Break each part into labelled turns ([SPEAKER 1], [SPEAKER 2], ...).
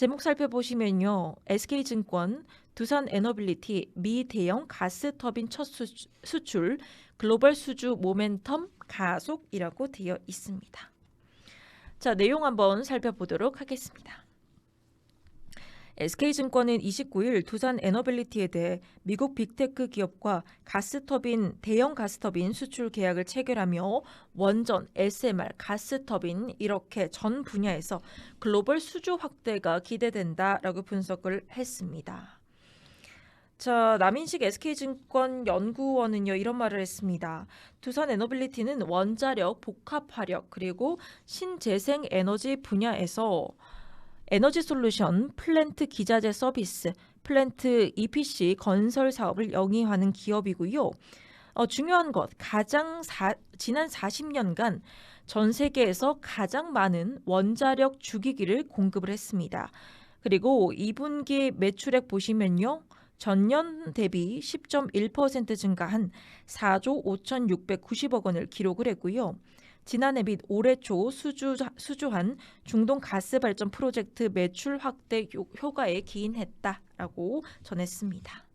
[SPEAKER 1] 제목 살펴보시면요. SK증권, 두산 에너빌리티, 미 대형 가스터빈 첫 수, 수출, 글로벌 수주 모멘텀 가속이라고 되어 있습니다. 자, 내용 한번 살펴보도록 하겠습니다. SK증권은 29일 두산 에너빌리티에 대해 미국 빅테크 기업과 가스터빈 대형 가스터빈 수출 계약을 체결하며 원전, SMR, 가스터빈 이렇게 전 분야에서 글로벌 수주 확대가 기대된다라고 분석을 했습니다. 자, 남인식 SK증권 연구원은요 이런 말을 했습니다. 두산 에너빌리티는 원자력, 복합화력 그리고 신재생 에너지 분야에서 에너지 솔루션, 플랜트 기자재 서비스, 플랜트 EPC 건설 사업을 영위하는 기업이고요. 어, 중요한 것, 가장 사, 지난 40년간 전 세계에서 가장 많은 원자력 주기기를 공급을 했습니다. 그리고 2분기 매출액 보시면요. 전년 대비 10.1% 증가한 4조 5,690억 원을 기록을 했고요. 지난해 및 올해 초 수주, 수주한 중동 가스 발전 프로젝트 매출 확대 효과에 기인했다라고 전했습니다.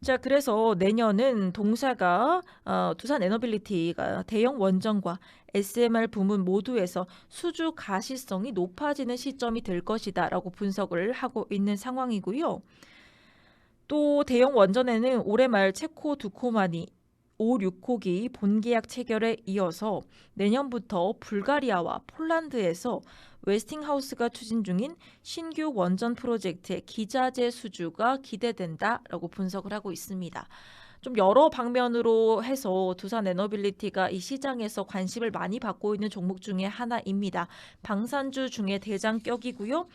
[SPEAKER 1] 자, 그래서 내년은 동사가 어, 두산 에너빌리티가 대형 원전과 SMR 부문 모두에서 수주 가시성이 높아지는 시점이 될 것이다라고 분석을 하고 있는 상황이고요. 또 대형 원전에는 올해 말 체코 두코마니 5, 6호기 본계약 체결에 이어서 내년부터 불가리아와 폴란드에서 웨스팅하우스가 추진 중인 신규 원전 프로젝트의 기자재 수주가 기대된다라고 분석을 하고 있습니다. 좀 여러 방면으로 해서 두산 에너빌리티가 이 시장에서 관심을 많이 받고 있는 종목 중에 하나입니다. 방산주 중에 대장격이고요.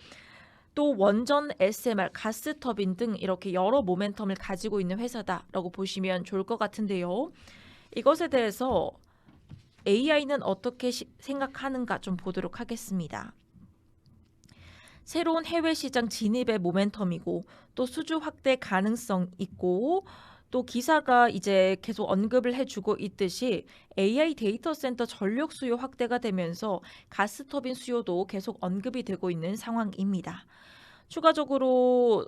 [SPEAKER 1] 또 원전 SMR, 가스터빈 등 이렇게 여러 모멘텀을 가지고 있는 회사다라고 보시면 좋을 것 같은데요. 이것에 대해서 AI는 어떻게 시, 생각하는가 좀 보도록 하겠습니다. 새로운 해외 시장 진입의 모멘텀이고 또 수주 확대 가능성 있고 또 기사가 이제 계속 언급을 해주고 있듯이 AI 데이터 센터 전력 수요 확대가 되면서 가스 터빈 수요도 계속 언급이 되고 있는 상황입니다. 추가적으로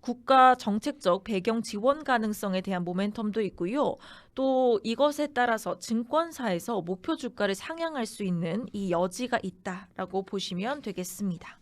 [SPEAKER 1] 국가 정책적 배경 지원 가능성에 대한 모멘텀도 있고요. 또 이것에 따라서 증권사에서 목표 주가를 상향할 수 있는 이 여지가 있다라고 보시면 되겠습니다.